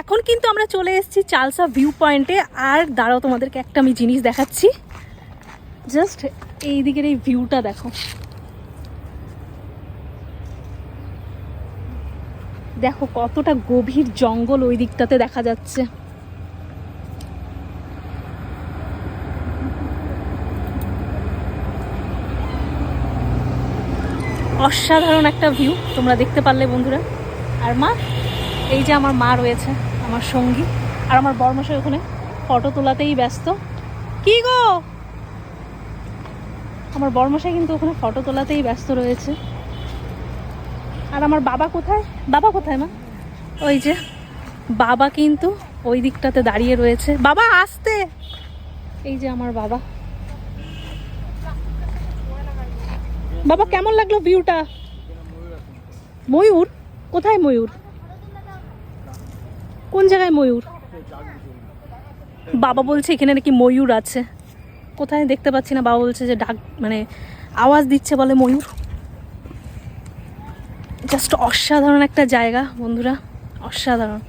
এখন কিন্তু আমরা চলে এসেছি চালসা ভিউ পয়েন্টে আর দাঁড়াও, তোমাদেরকে একটা আমি জিনিস দেখাচ্ছি। জাস্ট এই দিকের এই ভিউটা দেখো। দেখো কতটা গভীর জঙ্গল ওই দিকটাতে দেখা যাচ্ছে। অসাধারণ একটা ভিউ তোমরা দেখতে পারলে বন্ধুরা। আর মা এই যে আমার মা রয়েছে, আমার সঙ্গী, আর আমার বর্মশাই ওখানে ফটো তোলাতেই ব্যস্ত। কি গো? আমার বর্মশাই কিন্তু ওখানে ফটো তোলাতেই ব্যস্ত রয়েছে। আর আমার বাবা কোথায়? বাবা কোথায় মা? ওই যে, বাবা কিন্তু ওই দিকটাতে দাঁড়িয়ে রয়েছে। বাবা, আসতে। এই যে আমার বাবা। বাবা, কেমন লাগল ভিউটা? ময়ূর? কোথায় ময়ূর? কোন জায়গায় ময়ূর? বাবা বলছে এখানে নাকি ময়ূর আছে। কোথায় দেখতে পাচ্ছি না, বাবা বলছে যে ডাক মানে আওয়াজ দিচ্ছে বলে ময়ূর। জাস্ট অসাধারণ একটা জায়গা, বন্ধুরা, অসাধারণ।